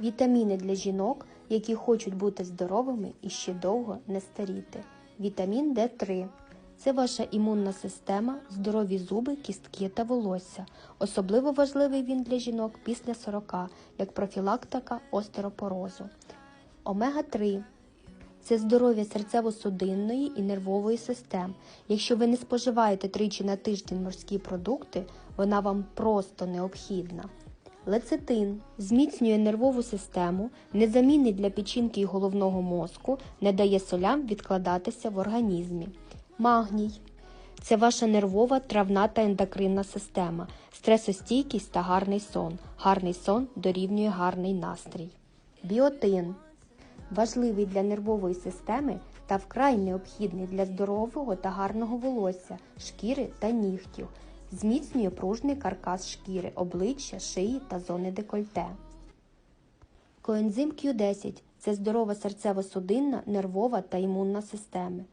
Вітаміни для жінок, які хочуть бути здоровими і ще довго не старіти. Вітамін Д3 це ваша імунна система, здорові зуби, кістки та волосся. Особливо важливий він для жінок після 40, як профілактика остеропорозу. Омега-3 це здоров'я серцево-судинної і нервової систем. Якщо ви не споживаєте тричі на тиждень морські продукти, вона вам просто необхідна. Лецитин зміцнює нервову систему, незамінний для печінки і головного мозку, не дає солям відкладатися в організмі. Магній це ваша нервова, травна та ендокринна система, стресостійкість та гарний сон. Гарний сон дорівнює гарний настрій. Біотин важливий для нервової системи та вкрай необхідний для здорового та гарного волосся, шкіри та нігтів. Зміцнює пружний каркас шкіри, обличчя, шиї та зони декольте. Коензим Q10 це здорова серцево-судинна, нервова та імунна системи.